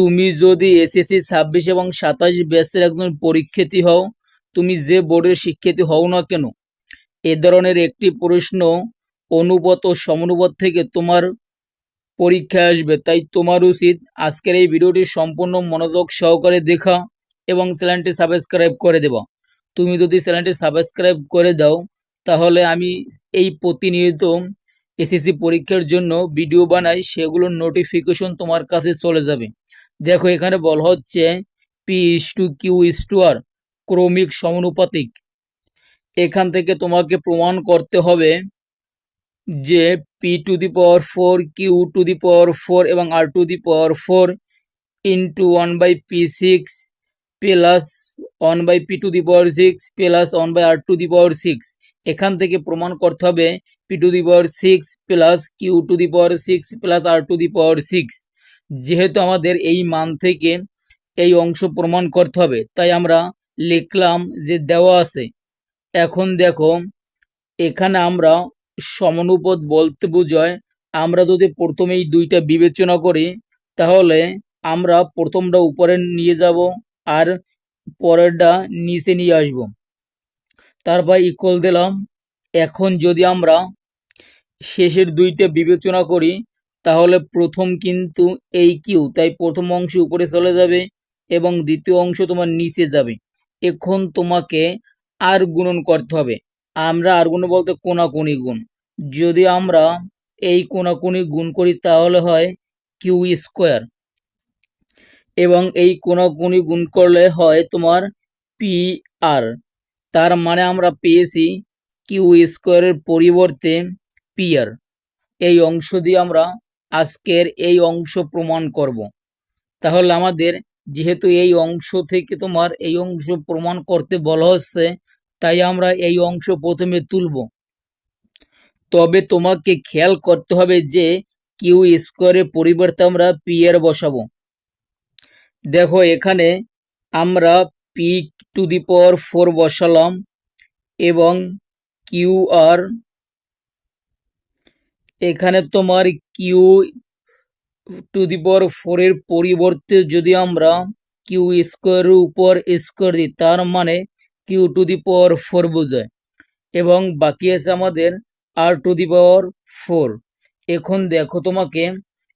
তুমি যদি এসএসসি ছাব্বিশ এবং সাতাশ ব্যাচের একজন পরীক্ষার্থী হও, তুমি যে বোর্ডের শিক্ষার্থী হও না কেন? এ ধরনের একটি প্রশ্ন অনুপাত সমানুপাত থেকে তোমার পরীক্ষায় আসবে। তাই তোমার উচিত আজকের এই ভিডিওটি সম্পূর্ণ মনোযোগ সহকারে দেখা এবং চ্যানেলটি সাবস্ক্রাইব করে দেবা। তুমি যদি চ্যানেলটি সাবস্ক্রাইব করে দাও, তাহলে আমি এই প্রতিনিয়ত এসএসসি পরীক্ষার জন্য ভিডিও বানাই, সেগুলোর নোটিফিকেশন তোমার কাছে চলে যাবে। দেখো এখানে বলা হচ্ছে P is to Q is to R ক্রমিক সমানুপাতিক। এখান থেকে তোমাকে প্রমাণ করতে হবে যে P to the power four Q to the power four এবং R to the power four into one by P six plus one by P to the power six plus one by R to the power six এখান থেকে প্রমাণ করতে হবে P to the power six plus Q to the power six plus R to the power six যেহেতু আমাদের এই মান থেকে এই অংশ প্রমাণ করতে হবে, তাই আমরা লিখলাম যে দেওয়া আছে। এখন দেখো, এখানে আমরা সমানুপদ বলতে বোঝায়, আমরা যদি প্রথমেই দুইটা বিবেচনা করি, তাহলে আমরা প্রথমটা উপরে নিয়ে যাব আর পরেরটা নিচে নিয়ে আসব। তারপর ইকুয়াল দিলাম। এখন যদি আমরা শেষের দুইটা বিবেচনা করি তাহলে প্রথম কিন্তু এই কিউ, তাই প্রথম অংশ উপরে চলে যাবে এবং দ্বিতীয় অংশ তোমার নিচে যাবে। এখন তোমাকে আর গুণন করতে হবে। আমরা আর গুণ বলতে কোনাকুনি গুণ। যদি আমরা এই কোনাকুনি গুণ করি তাহলে হয় কিউ স্কোয়ার। এবং এই কোনাকুনি গুণ করলে হয় তোমার পি আর। তার মানে আমরা পেয়েছি কিউ স্কোয়ারের পরিবর্তে পি আর। এই অংশ দিয়ে আমরা আজকের এই অংশ প্রমাণ করব। তাহলে আমাদের যেহেতু এই অংশ থেকে তোমার এই অংশ প্রমাণ করতে বলা হচ্ছে, তাই আমরা এই অংশ প্রথমে তুলব। তবে তোমাকে খেয়াল করতে হবে যে কিউ স্কোয়ারের পরিবর্তে আমরা পি এর বসাবো। দেখো এখানে আমরা P to the power four বসালাম এবং কিউ আর এখানে তোমার কিউ টু দি পাওয়ার ফোরের পরিবর্তে যদি আমরা কিউ স্কোয়ারের উপর স্কোয়ার দিই, তার মানে Q to the power four বোঝায়। এবং বাকি আছে আমাদের আর টু দি পাওয়ার ফোর এখন দেখো তোমাকে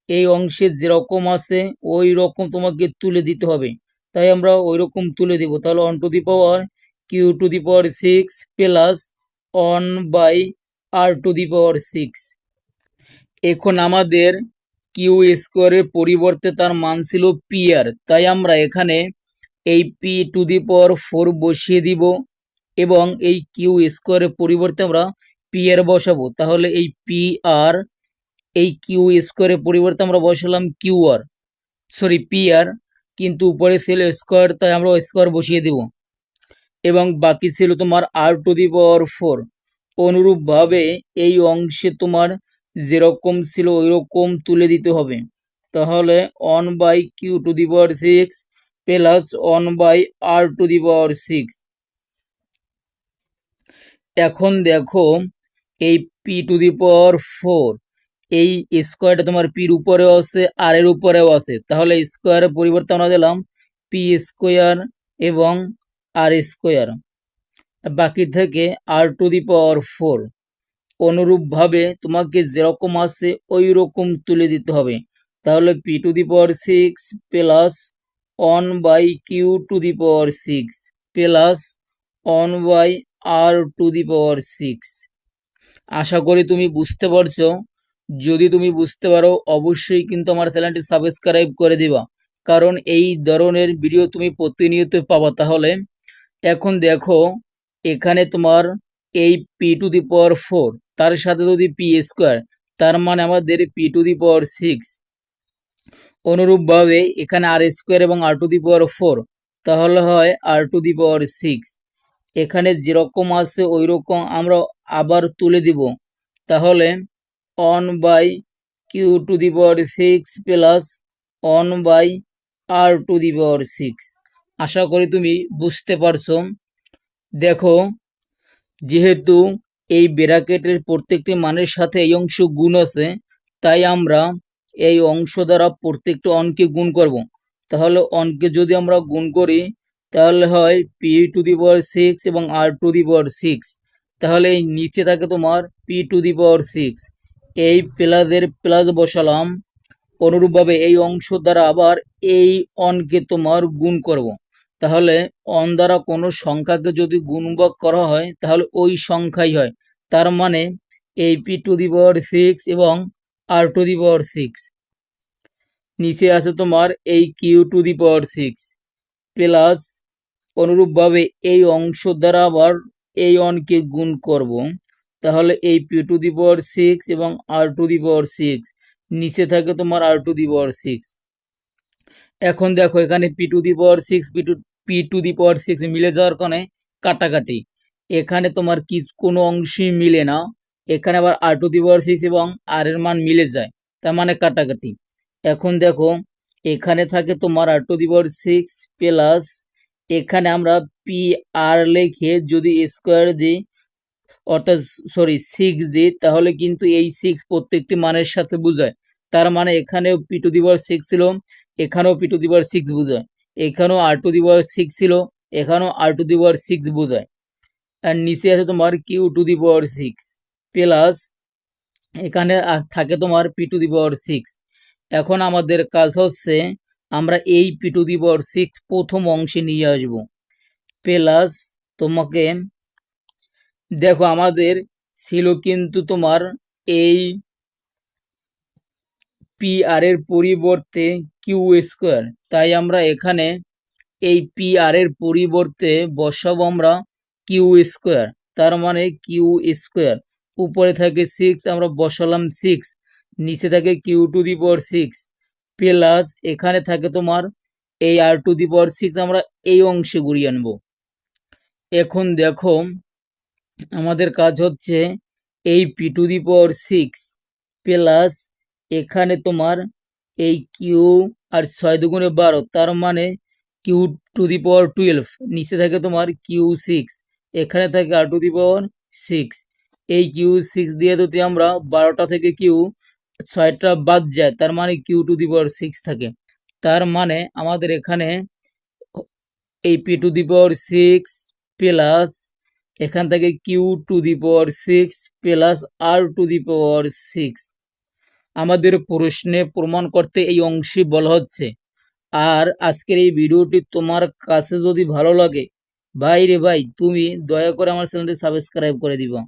এই অংশে যেরকম আছে, ওই রকম তোমাকে তুলে দিতে হবে। তাই আমরা ওই রকম তুলে দিব। তাহলে one to the power Q to the power six plus one by R to the power six এখন আমাদের কিউ স্কোয়ারের পরিবর্তে তার মান ছিল পি আর তাই আমরা এখানে এই P to the power four বসিয়ে দিব এবং এই কিউ স্কোয়ারের পরিবর্তে আমরা পি আর বসাবো। তাহলে এই পি আর এই কিউ স্কোয়ারের পরিবর্তে আমরা বসালাম Q R sorry P R কিন্তু উপরে ছিল স্কোয়ার তাই আমরা স্কোয়ার বসিয়ে দেব। এবং বাকি ছিল তোমার R to the power four অনুরূপভাবে এই অংশে তোমার যেরকম ছিল ওই রকম তুলে দিতে হবে। তাহলে one by Q to the power six plus one by R to the power six এখন দেখো, এই P to the power four এই স্কোয়ারটা তোমার পির উপরেও আছে আর এর উপরেও আছে। তাহলে স্কোয়ারের পরিবর্তে আমরা দিলাম পি স্কোয়ার এবং আর স্কোয়ার বাকি থেকে আর টু দি পাওয়ার ফোর অনুরূপভাবে তোমাকে যেরকম আছে ওই রকম তুলে দিতে হবে। তাহলে P to the power six plus one by Q to the power six plus one by R to the power six আশা করি তুমি বুঝতে পারছ। যদি তুমি বুঝতে পারো, অবশ্যই কিন্তু আমার চ্যানেলটি সাবস্ক্রাইব করে দিবা। কারণ এই ধরনের ভিডিও তুমি প্রতিনিয়ত পাবা। তাহলে এখন দেখো, এখানে তোমার এই P to the power four তার সাথে যদি পি স্কোয়ার তার মানে আমাদের P to the power six অনুরূপভাবে এখানে আর স্কোয়ার এবং R to the power four তাহলে হয় আর টু দি পাওয়ার সিক্স এখানে যেরকম আছে ওই রকম আমরা আবার তুলে দিব। তাহলে one by Q to the power six plus one by R to the power six আশা করি তুমি বুঝতে পারছ। দেখো, যেহেতু এই ব্র্যাকেটের প্রত্যেকটি মানের সাথে এই অংশ গুণ আছে, তাই আমরা এই অংশ দ্বারা প্রত্যেকটি অনকে গুণ করব। তাহলে অনকে যদি আমরা গুণ করি, তাহলে হয় P to the power six এবং R to the power six তাহলে এই নিচে থাকে তোমার P to the power six এই প্লাসের প্লাস বসালাম, অনুরূপভাবে এই অংশ দ্বারা আবার এই অনকে তোমার গুণ করব। তাহলে অন দ্বারা কোনো সংখ্যাকে যদি গুণভাগ করা হয়, তাহলে ওই সংখ্যাই হয়। তার মানে এই P to the power six এবং R to the power six নিচে আছে তোমার এই Q to the power six plus অনুরূপভাবে এই অংশ দ্বারা আবার এই অনকে গুণ করব। তাহলে এই P to the power six এবং R to the power six নিচে থাকে তোমার R to the power six এখন দেখো এখানে P to the power six P to P to the power six মিলে যাওয়ার কারণে কাটাকাটি। এখানে তোমার কি কোনো অংশই মিলে না। এখানে আবার আর টু দি পাওয়ার সিক্স এবং আর এর মান মিলে যায়, তার মানে কাটাকাটি। এখন দেখো, এখানে থাকে তোমার R to the power six plus এখানে আমরা পি আর লিখে যদি স্কোয়ার দিই অর্থাৎ সরি সিক্স দিই তাহলে কিন্তু এই সিক্স প্রত্যেকটি মানের সাথে বোঝায়। তার মানে এখানেও P to the power six ছিল, এখানেও P to the power six বোঝায়। এখানেও আর টু দি পাওয়ার সিক্স ছিল, এখানেও আর টু দি পাওয়ার সিক্স বোঝায়। আর নিচে আছে তোমার Q to the power six plus এখানে থাকে তোমার P to the power six এখন আমাদের কাজ হচ্ছে, আমরা এই P to the power six প্রথম অংশে নিয়ে আসব। প্লাস তোমাকে, দেখো আমাদের ছিল কিন্তু তোমার এই পি আর এর পরিবর্তে কিউ স্কোয়ার তাই আমরা এখানে এই পি আর এর পরিবর্তে বসাবো আমরা কিউ স্কোয়ার তার মানে কিউ স্কোয়ার উপরে থাকে সিক্স আমরা বসালাম সিক্স নিচে থাকে Q to the power six plus এখানে থাকে তোমার এই আর টু দি পাওয়ার সিক্স আমরা এই অংশে ঘুরিয়ে আনব। এখন দেখো, আমাদের কাজ হচ্ছে এই P to the power six plus এখানে তোমার এই কিউ আর ছয় দুগুণে বারো, তার মানে Q to the power twelve নিচে থাকে তোমার কিউ সিক্স এখানে থাকে R to the power six এই কিউ সিক্স দিয়ে যদি আমরা বারোটা থেকে কিউ ছয়টা বাদ যায়, তার মানে Q to the power six থাকে। তার মানে আমাদের এখানে এই P to the power six plus এখান থেকে Q to the power six plus R to the power six আমাদের প্রশ্নে প্রমাণ করতে এই অংশে বলা হচ্ছে। আর আজকের এই ভিডিওটি তোমার কাছে যদি ভালো লাগে, ভাই রে ভাই, তুমি দয়া করে আমার চ্যানেলটি সাবস্ক্রাইব করে দিবা।